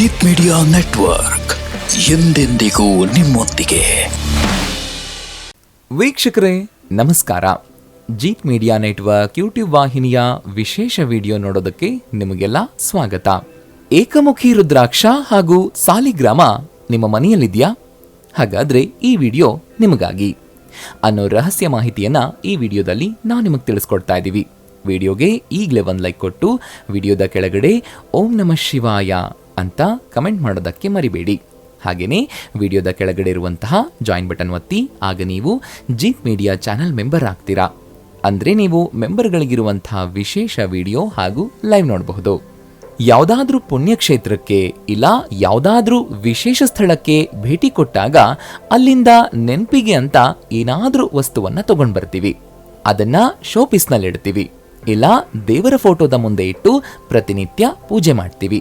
Jeet media network ಎಂದೆಂದಿಗೂ ನಿಮ್ಮೊಂದಿಗೆ. ವೀಕ್ಷಕರೇ, ನಮಸ್ಕಾರ. ಜೀತ್ ಮೀಡಿಯಾ ನೆಟ್ವರ್ಕ್ ಯೂಟ್ಯೂಬ್ ವಾಹಿನಿಯ ವಿಶೇಷ ವಿಡಿಯೋ ನೋಡೋದಕ್ಕೆ ನಿಮಗೆಲ್ಲ ಸ್ವಾಗತ. ಏಕಮುಖಿ ರುದ್ರಾಕ್ಷ ಹಾಗೂ ಸಾಲಿಗ್ರಾಮ ನಿಮ್ಮ ಮನೆಯಲ್ಲಿದೆಯಾ? ಹಾಗಾದ್ರೆ ಈ ವಿಡಿಯೋ ನಿಮಗಾಗಿ. ಅನ್ನೋ ರಹಸ್ಯ ಮಾಹಿತಿಯನ್ನ ಈ ವಿಡಿಯೋದಲ್ಲಿ ನಾವು ನಿಮಗೆ ತಿಳಿಸ್ಕೊಡ್ತಾ ಇದ್ದೀವಿ ವಿಡಿಯೋಗೆ ಈಗಲೇ ಒಂದು ಲೈಕ್ ಕೊಟ್ಟು, ವಿಡಿಯೋದ ಕೆಳಗಡೆ ಓಂ ನಮಃ ಶಿವಾಯ ಅಂತ ಕಮೆಂಟ್ ಮಾಡೋದಕ್ಕೆ ಮರಿಬೇಡಿ. ಹಾಗೆಯೇ ವಿಡಿಯೋದ ಕೆಳಗಡೆ ಇರುವಂತಹ ಜಾಯಿನ್ ಬಟನ್ ಒತ್ತಿ, ಆಗ ನೀವು ಜೀತ್ ಮೀಡಿಯಾ ಚಾನೆಲ್ ಮೆಂಬರ್ ಆಗ್ತೀರಾ. ಅಂದರೆ ನೀವು ಮೆಂಬರ್ಗಳಿಗಿರುವಂತಹ ವಿಶೇಷ ವಿಡಿಯೋ ಹಾಗೂ ಲೈವ್ ನೋಡಬಹುದು. ಯಾವುದಾದ್ರೂ ಪುಣ್ಯಕ್ಷೇತ್ರಕ್ಕೆ ಇಲ್ಲ ಯಾವುದಾದ್ರೂ ವಿಶೇಷ ಸ್ಥಳಕ್ಕೆ ಭೇಟಿ ಕೊಟ್ಟಾಗ ಅಲ್ಲಿಂದ ನೆನಪಿಗೆ ಅಂತ ಏನಾದರೂ ವಸ್ತುವನ್ನು ತಗೊಂಡು ಬರ್ತೀವಿ ಅದನ್ನ ಶೋಪೀಸ್ನಲ್ಲಿ ಇಡ್ತೀವಿ ಇಲ್ಲ ದೇವರ ಫೋಟೋದ ಮುಂದೆ ಇಟ್ಟು ಪ್ರತಿನಿತ್ಯ ಪೂಜೆ ಮಾಡ್ತೀವಿ.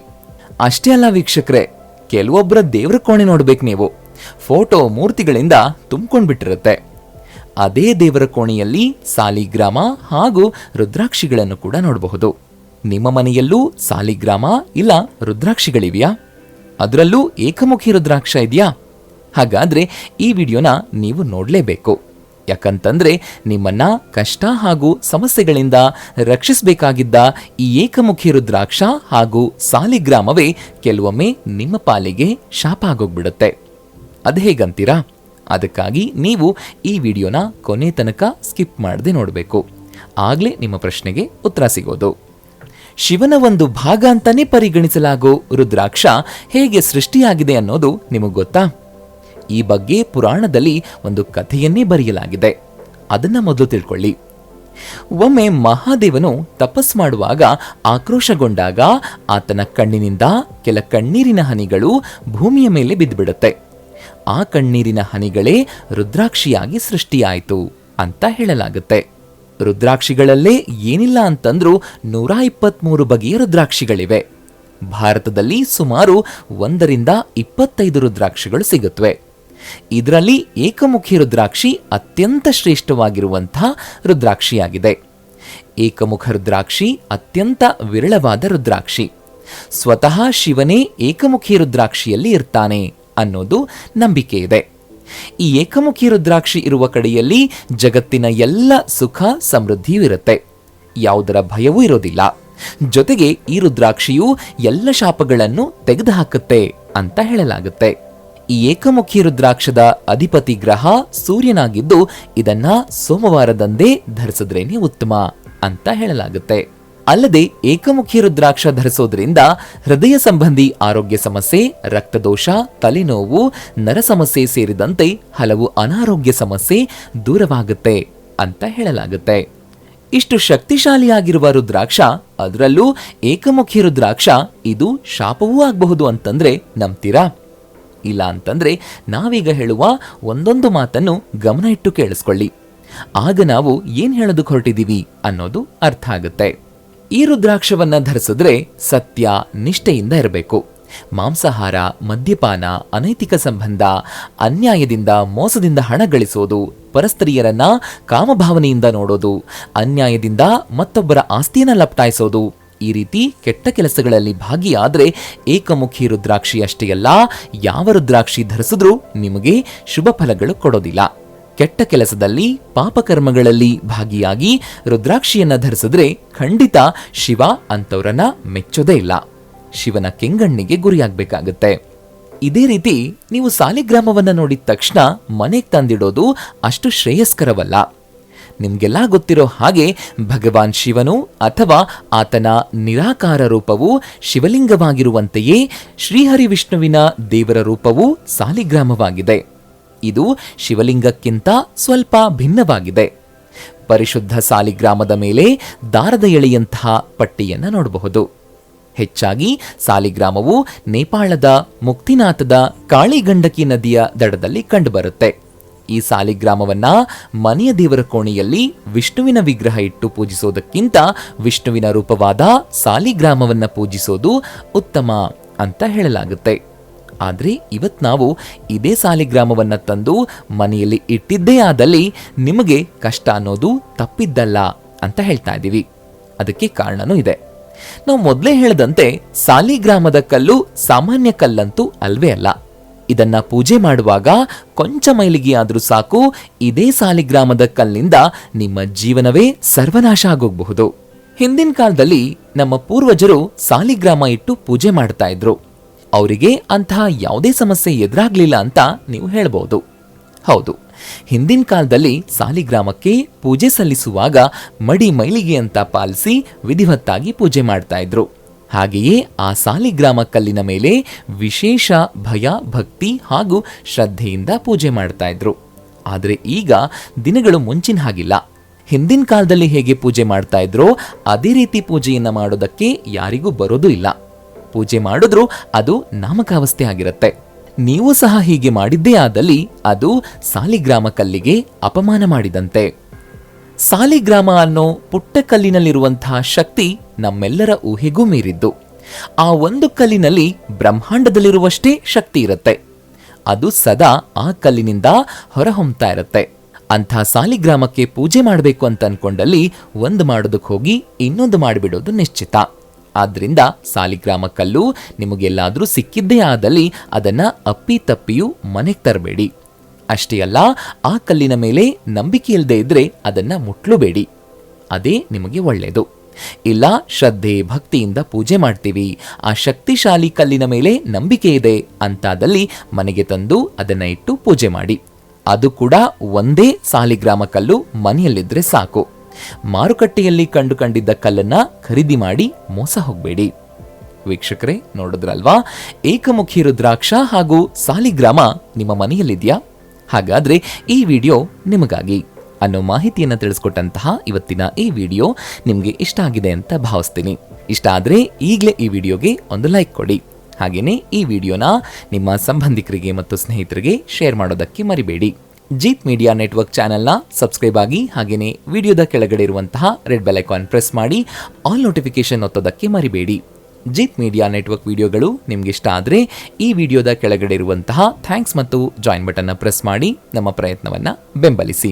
ಅಷ್ಟೇ ಅಲ್ಲ ವೀಕ್ಷಕರೇ ಕೆಲವೊಬ್ಬರ ದೇವರ ಕೋಣೆ ನೋಡ್ಬೇಕು ನೀವು. ಫೋಟೋ ಮೂರ್ತಿಗಳಿಂದ ತುಂಬ್ಕೊಂಡ್ಬಿಟ್ಟಿರುತ್ತೆ. ಅದೇ ದೇವರ ಕೋಣೆಯಲ್ಲಿ ಸಾಲಿಗ್ರಾಮ ಹಾಗೂ ರುದ್ರಾಕ್ಷಿಗಳನ್ನು ಕೂಡ ನೋಡಬಹುದು. ನಿಮ್ಮ ಮನೆಯಲ್ಲೂ ಸಾಲಿಗ್ರಾಮ ಇಲ್ಲ ರುದ್ರಾಕ್ಷಿಗಳಿವೆಯಾ? ಅದರಲ್ಲೂ ಏಕಮುಖಿ ರುದ್ರಾಕ್ಷ ಇದೆಯಾ? ಹಾಗಾದ್ರೆ ಈ ವಿಡಿಯೋನ ನೀವು ನೋಡಲೇಬೇಕು. ಯಾಕಂತಂದ್ರೆ ನಿಮ್ಮನ್ನ ಕಷ್ಟ ಹಾಗೂ ಸಮಸ್ಯೆಗಳಿಂದ ರಕ್ಷಿಸಬೇಕಾಗಿದ್ದ ಈ ಏಕಮುಖಿ ರುದ್ರಾಕ್ಷ ಹಾಗೂ ಸಾಲಿಗ್ರಾಮವೇ ಕೆಲವೊಮ್ಮೆ ನಿಮ್ಮ ಪಾಲಿಗೆ ಶಾಪ ಆಗೋಗ್ಬಿಡುತ್ತೆ. ಅದು ಹೇಗಂತೀರಾ? ಅದಕ್ಕಾಗಿ ನೀವು ಈ ವಿಡಿಯೋನ ಕೊನೆ ತನಕ ಸ್ಕಿಪ್ ಮಾಡದೆ ನೋಡಬೇಕು. ಆಗ್ಲೇ ನಿಮ್ಮ ಪ್ರಶ್ನೆಗೆ ಉತ್ತರ ಸಿಗೋದು. ಶಿವನ ಒಂದು ಭಾಗ ಅಂತಾನೆ ಪರಿಗಣಿಸಲಾಗೋ ರುದ್ರಾಕ್ಷ ಹೇಗೆ ಸೃಷ್ಟಿಯಾಗಿದೆ ಅನ್ನೋದು ನಿಮಗೆ ಗೊತ್ತಾ? ಈ ಬಗ್ಗೆ ಪುರಾಣದಲ್ಲಿ ಒಂದು ಕಥೆಯನ್ನೇ ಬರೆಯಲಾಗಿದೆ. ಅದನ್ನ ಮೊದಲು ತಿಳ್ಕೊಳ್ಳಿ. ಒಮ್ಮೆ ಮಹಾದೇವನು ತಪಸ್ ಮಾಡುವಾಗ ಆಕ್ರೋಶಗೊಂಡಾಗ ಆತನ ಕಣ್ಣಿನಿಂದ ಕೆಲ ಕಣ್ಣೀರಿನ ಹನಿಗಳು ಭೂಮಿಯ ಮೇಲೆ ಬಿದ್ದುಬಿಡುತ್ತೆ. ಆ ಕಣ್ಣೀರಿನ ಹನಿಗಳೇ ರುದ್ರಾಕ್ಷಿಯಾಗಿ ಸೃಷ್ಟಿಯಾಯಿತು ಅಂತ ಹೇಳಲಾಗುತ್ತೆ. ರುದ್ರಾಕ್ಷಿಗಳಲ್ಲೇ ಏನಿಲ್ಲ ಅಂತಂದ್ರೂ ನೂರ ಇಪ್ಪತ್ಮೂರು ಬಗೆಯ ರುದ್ರಾಕ್ಷಿಗಳಿವೆ. ಭಾರತದಲ್ಲಿ ಸುಮಾರು ಒಂದರಿಂದ ಇಪ್ಪತ್ತೈದು ರುದ್ರಾಕ್ಷಿಗಳು ಸಿಗುತ್ತವೆ ಇದರಲ್ಲಿ ಏಕಮುಖಿ ರುದ್ರಾಕ್ಷಿ ಅತ್ಯಂತ ಶ್ರೇಷ್ಠವಾಗಿರುವಂತಹ ರುದ್ರಾಕ್ಷಿಯಾಗಿದೆ. ಏಕಮುಖ ರುದ್ರಾಕ್ಷಿ ಅತ್ಯಂತ ವಿರಳವಾದ ರುದ್ರಾಕ್ಷಿ. ಸ್ವತಃ ಶಿವನೇ ಏಕಮುಖಿ ರುದ್ರಾಕ್ಷಿಯಲ್ಲಿ ಇರ್ತಾನೆ ಅನ್ನೋದು ನಂಬಿಕೆ ಇದೆ ಈ ಏಕಮುಖಿ ರುದ್ರಾಕ್ಷಿ ಇರುವ ಕಡೆಯಲ್ಲಿ ಜಗತ್ತಿನ ಎಲ್ಲ ಸುಖ ಸಮೃದ್ಧಿಯೂ ಇರುತ್ತೆ. ಯಾವುದರ ಭಯವೂ ಇರೋದಿಲ್ಲ. ಜೊತೆಗೆ ಈ ರುದ್ರಾಕ್ಷಿಯು ಎಲ್ಲ ಶಾಪಗಳನ್ನು ತೆಗೆದುಹಾಕುತ್ತೆ ಅಂತ ಹೇಳಲಾಗುತ್ತೆ. ಈ ಏಕಮುಖಿ ರುದ್ರಾಕ್ಷದ ಅಧಿಪತಿ ಗ್ರಹ ಸೂರ್ಯನಾಗಿದ್ದು ಇದನ್ನ ಸೋಮವಾರದಂದೇ ಧರಿಸಿದ್ರೇನೆ ಉತ್ತಮ ಅಂತ ಹೇಳಲಾಗುತ್ತೆ. ಅಲ್ಲದೆ ಏಕಮುಖಿ ರುದ್ರಾಕ್ಷ ಧರಿಸೋದ್ರಿಂದ ಹೃದಯ ಸಂಬಂಧಿ ಆರೋಗ್ಯ ಸಮಸ್ಯೆ, ರಕ್ತದೋಷ, ತಲೆನೋವು, ನರ ಸಮಸ್ಯೆ ಸೇರಿದಂತೆ ಹಲವು ಅನಾರೋಗ್ಯ ಸಮಸ್ಯೆ ದೂರವಾಗುತ್ತೆ ಅಂತ ಹೇಳಲಾಗುತ್ತೆ. ಇಷ್ಟು ಶಕ್ತಿಶಾಲಿಯಾಗಿರುವ ರುದ್ರಾಕ್ಷ, ಅದರಲ್ಲೂ ಏಕಮುಖಿ ರುದ್ರಾಕ್ಷ ಇದು ಶಾಪವೂ ಆಗಬಹುದು ಅಂತಂದ್ರೆ ನಂಬ್ತೀರಾ? ಇಲ್ಲ ಅಂತಂದರೆ ನಾವೀಗ ಹೇಳುವ ಒಂದೊಂದು ಮಾತನ್ನು ಗಮನ ಇಟ್ಟು ಕೇಳಿಸ್ಕೊಳ್ಳಿ. ಆಗ ನಾವು ಏನು ಹೇಳೋದಕ್ಕೆ ಹೊರಟಿದೀವಿ ಅನ್ನೋದು ಅರ್ಥ ಆಗುತ್ತೆ. ಈ ರುದ್ರಾಕ್ಷವನ್ನು ಧರಿಸಿದ್ರೆ ಸತ್ಯ, ನಿಷ್ಠೆಯಿಂದ ಇರಬೇಕು. ಮಾಂಸಾಹಾರ, ಮದ್ಯಪಾನ, ಅನೈತಿಕ ಸಂಬಂಧ, ಅನ್ಯಾಯದಿಂದ, ಮೋಸದಿಂದ ಹಣ ಗಳಿಸೋದು, ಪರಸ್ತ್ರೀಯರನ್ನ ಕಾಮಭಾವನೆಯಿಂದ ನೋಡೋದು, ಅನ್ಯಾಯದಿಂದ ಮತ್ತೊಬ್ಬರ ಆಸ್ತಿಯನ್ನ ಲಪ್ಟಾಯಿಸೋದು ಈ ರೀತಿ ಕೆಟ್ಟ ಕೆಲಸಗಳಲ್ಲಿ ಭಾಗಿಯಾದರೆ ಏಕಮುಖಿ ರುದ್ರಾಕ್ಷಿ ಅಷ್ಟೇ ಅಲ್ಲ, ಯಾವ ರುದ್ರಾಕ್ಷಿ ಧರಿಸಿದ್ರೂ ನಿಮಗೆ ಶುಭ ಫಲಗಳು ಕೊಡೋದಿಲ್ಲ. ಕೆಟ್ಟ ಕೆಲಸದಲ್ಲಿ ಪಾಪಕರ್ಮಗಳಲ್ಲಿ ಭಾಗಿಯಾಗಿ ರುದ್ರಾಕ್ಷಿಯನ್ನು ಧರಿಸಿದ್ರೆ ಖಂಡಿತ ಶಿವ ಅಂತವರನ್ನ ಮೆಚ್ಚೋದೇ ಇಲ್ಲ. ಶಿವನ ಕೆಂಗಣ್ಣಿಗೆ ಗುರಿಯಾಗಬೇಕಾಗತ್ತೆ. ಇದೇ ರೀತಿ ನೀವು ಸಾಲಿಗ್ರಾಮವನ್ನು ನೋಡಿದ ತಕ್ಷಣ ಮನೆಗೆ ತಂದಿಡೋದು ಅಷ್ಟು ಶ್ರೇಯಸ್ಕರವಲ್ಲ. ನಿಮ್ಗೆಲ್ಲ ಗೊತ್ತಿರೋ ಹಾಗೆ ಭಗವಾನ್ ಶಿವನು ಅಥವಾ ಆತನ ನಿರಾಕಾರ ರೂಪವು ಶಿವಲಿಂಗವಾಗಿರುವಂತೆಯೇ ಶ್ರೀಹರಿ ವಿಷ್ಣುವಿನ ದೇವರ ರೂಪವು ಸಾಲಿಗ್ರಾಮವಾಗಿದೆ. ಇದು ಶಿವಲಿಂಗಕ್ಕಿಂತ ಸ್ವಲ್ಪ ಭಿನ್ನವಾಗಿದೆ. ಪರಿಶುದ್ಧ ಸಾಲಿಗ್ರಾಮದ ಮೇಲೆ ದಾರದ ಎಳೆಯಂತಹ ಪಟ್ಟಿಯನ್ನು ನೋಡಬಹುದು. ಹೆಚ್ಚಾಗಿ ಸಾಲಿಗ್ರಾಮವು ನೇಪಾಳದ ಮುಕ್ತಿನಾಥದ ಕಾಳಿಗಂಡಕಿ ನದಿಯ ದಡದಲ್ಲಿ ಕಂಡುಬರುತ್ತೆ. ಈ ಸಾಲಿಗ್ರಾಮವನ್ನ ಮನೆಯ ದೇವರ ಕೋಣೆಯಲ್ಲಿ ವಿಷ್ಣುವಿನ ವಿಗ್ರಹ ಇಟ್ಟು ಪೂಜಿಸೋದಕ್ಕಿಂತ ವಿಷ್ಣುವಿನ ರೂಪವಾದ ಸಾಲಿಗ್ರಾಮವನ್ನ ಪೂಜಿಸೋದು ಉತ್ತಮ ಅಂತ ಹೇಳಲಾಗುತ್ತೆ. ಆದರೆ ಇವತ್ ನಾವು ಇದೇ ಸಾಲಿಗ್ರಾಮವನ್ನು ತಂದು ಮನೆಯಲ್ಲಿ ಇಟ್ಟಿದ್ದೇ ಆದಲ್ಲಿ ನಿಮಗೆ ಕಷ್ಟ ಅನ್ನೋದು ತಪ್ಪಿದ್ದಲ್ಲ ಅಂತ ಹೇಳ್ತಾ ಇದ್ದೀವಿ. ಅದಕ್ಕೆ ಕಾರಣನೂ ಇದೆ. ನಾವು ಮೊದಲೇ ಹೇಳದಂತೆ ಸಾಲಿಗ್ರಾಮದ ಕಲ್ಲು ಸಾಮಾನ್ಯ ಕಲ್ಲಂತೂ ಅಲ್ವೇ ಅಲ್ಲ. ಇದನ್ನ ಪೂಜೆ ಮಾಡುವಾಗ ಕೊಂಚ ಮೈಲಿಗೆ ಆದರೂ ಸಾಕು, ಇದೇ ಸಾಲಿಗ್ರಾಮದ ಕಲ್ಲಿಂದ ನಿಮ್ಮ ಜೀವನವೇ ಸರ್ವನಾಶ ಆಗೋಗಬಹುದು. ಹಿಂದಿನ ಕಾಲದಲ್ಲಿ ನಮ್ಮ ಪೂರ್ವಜರು ಸಾಲಿಗ್ರಾಮ ಇಟ್ಟು ಪೂಜೆ ಮಾಡ್ತಾ ಇದ್ರು. ಅವರಿಗೆ ಅಂತಹ ಯಾವುದೇ ಸಮಸ್ಯೆ ಎದುರಾಗ್ಲಿಲ್ಲ ಅಂತ ನೀವು ಹೇಳಬಹುದು ಹೌದು, ಹಿಂದಿನ ಕಾಲದಲ್ಲಿ ಸಾಲಿಗ್ರಾಮಕ್ಕೆ ಪೂಜೆ ಸಲ್ಲಿಸುವಾಗ ಮಡಿ ಮೈಲಿಗೆ ಅಂತ ಪಾಲಿಸಿ ವಿಧಿವತ್ತಾಗಿ ಪೂಜೆ ಮಾಡ್ತಾ ಇದ್ರು. ಹಾಗೆಯೇ ಆ ಸಾಲಿಗ್ರಾಮ ಕಲ್ಲಿನ ಮೇಲೆ ವಿಶೇಷ ಭಯ, ಭಕ್ತಿ ಹಾಗೂ ಶ್ರದ್ಧೆಯಿಂದ ಪೂಜೆ ಮಾಡ್ತಾ ಇದ್ರು. ಆದರೆ ಈಗ ದಿನಗಳು ಮುಂಚಿನ ಹಾಗಿಲ್ಲ. ಹಿಂದಿನ ಕಾಲದಲ್ಲಿ ಹೇಗೆ ಪೂಜೆ ಮಾಡ್ತಾ ಇದ್ರೋ ಅದೇ ರೀತಿ ಪೂಜೆಯನ್ನು ಮಾಡೋದಕ್ಕೆ ಯಾರಿಗೂ ಬರೋದೂ ಇಲ್ಲ. ಪೂಜೆ ಮಾಡಿದ್ರೂ ಅದು ನಾಮಕಾವಸ್ಥೆ ಆಗಿರುತ್ತೆ. ನೀವು ಸಹ ಹೀಗೆ ಮಾಡಿದ್ದೇ ಆದಲ್ಲಿ ಅದು ಸಾಲಿಗ್ರಾಮ ಕಲ್ಲಿಗೆ ಅಪಮಾನ ಮಾಡಿದಂತೆ. ಸಾಲಿಗ್ರಾಮ ಅನ್ನೋ ಪುಟ್ಟ ಕಲ್ಲಿನಲ್ಲಿರುವಂತಹ ಶಕ್ತಿ ನಮ್ಮೆಲ್ಲರ ಊಹೆಗೂ ಮೀರಿದ್ದು. ಆ ಒಂದು ಕಲ್ಲಿನಲ್ಲಿ ಬ್ರಹ್ಮಾಂಡದಲ್ಲಿರುವಷ್ಟೇ ಶಕ್ತಿ ಇರುತ್ತೆ. ಅದು ಸದಾ ಆ ಕಲ್ಲಿನಿಂದ ಹೊರಹೊಮ್ತಾ ಇರುತ್ತೆ. ಅಂಥ ಸಾಲಿಗ್ರಾಮಕ್ಕೆ ಪೂಜೆ ಮಾಡಬೇಕು ಅಂತ ಅನ್ಕೊಂಡಲ್ಲಿ ಒಂದು ಮಾಡೋದಕ್ಕೆ ಹೋಗಿ ಇನ್ನೊಂದು ಮಾಡಿಬಿಡೋದು ನಿಶ್ಚಿತ. ಆದ್ರಿಂದ ಸಾಲಿಗ್ರಾಮ ಕಲ್ಲು ನಿಮಗೆಲ್ಲಾದರೂ ಸಿಕ್ಕಿದ್ದೇ ಆದಲ್ಲಿ ಅದನ್ನು ಅಪ್ಪಿ ತಪ್ಪಿಯೂ ಮನೆಗೆ ತರಬೇಡಿ. ಅಷ್ಟೇ ಅಲ್ಲ, ಆ ಕಲ್ಲಿನ ಮೇಲೆ ನಂಬಿಕೆ ಇಲ್ಲದೆ ಇದ್ರೆ ಅದನ್ನು ಮುಟ್ಲೂಬೇಡಿ. ಅದೇ ನಿಮಗೆ ಒಳ್ಳೆಯದು ಇಲ್ಲ, ಶ್ರದ್ಧೆ, ಭಕ್ತಿಯಿಂದ ಪೂಜೆ ಮಾಡ್ತೀವಿ. ಆ ಶಕ್ತಿಶಾಲಿ ಕಲ್ಲಿನ ಮೇಲೆ ನಂಬಿಕೆ ಇದೆ ಅಂತಾದಲ್ಲಿ ಮನೆಗೆ ತಂದು ಅದನ್ನು ಇಟ್ಟು ಪೂಜೆ ಮಾಡಿ. ಅದು ಕೂಡ ಒಂದೇ ಸಾಲಿಗ್ರಾಮ ಕಲ್ಲು ಮನೆಯಲ್ಲಿದ್ದರೆ ಸಾಕು. ಮಾರುಕಟ್ಟೆಯಲ್ಲಿ ಕಂಡುಕಂಡಿದ್ದ ಕಲ್ಲನ್ನು ಖರೀದಿ ಮಾಡಿ ಮೋಸ ಹೋಗಬೇಡಿ. ವೀಕ್ಷಕರೇ, ನೋಡಿದ್ರಲ್ವಾ? ಏಕಮುಖಿ ರುದ್ರಾಕ್ಷ ಹಾಗೂ ಸಾಲಿಗ್ರಾಮ ನಿಮ್ಮ ಮನೆಯಲ್ಲಿದ್ಯಾ? ಹಾಗಾದ್ರೆ ಈ ವಿಡಿಯೋ ನಿಮಗಾಗಿ. ಅನ್ನೋ ಮಾಹಿತಿಯನ್ನು ತಿಳಿಸ್ಕೊಟ್ಟಂತಹ ಇವತ್ತಿನ ಈ ವಿಡಿಯೋ ನಿಮಗೆ ಇಷ್ಟ ಆಗಿದೆ ಅಂತ ಭಾವಿಸ್ತೀನಿ. ಇಷ್ಟ ಆದರೆ ಈಗಲೇ ಈ ವಿಡಿಯೋಗೆ ಒಂದು ಲೈಕ್ ಕೊಡಿ. ಹಾಗೆಯೇ ಈ ವಿಡಿಯೋನ ನಿಮ್ಮ ಸಂಬಂಧಿಕರಿಗೆ ಮತ್ತು ಸ್ನೇಹಿತರಿಗೆ ಶೇರ್ ಮಾಡೋದಕ್ಕೆ ಮರಿಬೇಡಿ. ಜೀತ್ ಮೀಡಿಯಾ ನೆಟ್ವರ್ಕ್ ಚಾನೆಲ್ನ ಸಬ್ಸ್ಕ್ರೈಬ್ ಆಗಿ ಹಾಗೆಯೇ ವಿಡಿಯೋದ ಕೆಳಗಡೆ ಇರುವಂತಹ ರೆಡ್ ಬೆಲ್ ಐಕಾನ್ ಪ್ರೆಸ್ ಮಾಡಿ ಆಲ್ ನೋಟಿಫಿಕೇಶನ್ ಒತ್ತೋದಕ್ಕೆ ಮರಿಬೇಡಿ. ಜೀತ್ ಮೀಡಿಯಾ ನೆಟ್ವರ್ಕ್ ವಿಡಿಯೋಗಳು ನಿಮ್ಗೆ ಇಷ್ಟ ಆದರೆ ಈ ವಿಡಿಯೋದ ಕೆಳಗಡೆ ಇರುವಂತಹ ಥ್ಯಾಂಕ್ಸ್ ಮತ್ತು ಜಾಯಿನ್ ಬಟನ್ನ ಪ್ರೆಸ್ ಮಾಡಿ ನಮ್ಮ ಪ್ರಯತ್ನವನ್ನು ಬೆಂಬಲಿಸಿ.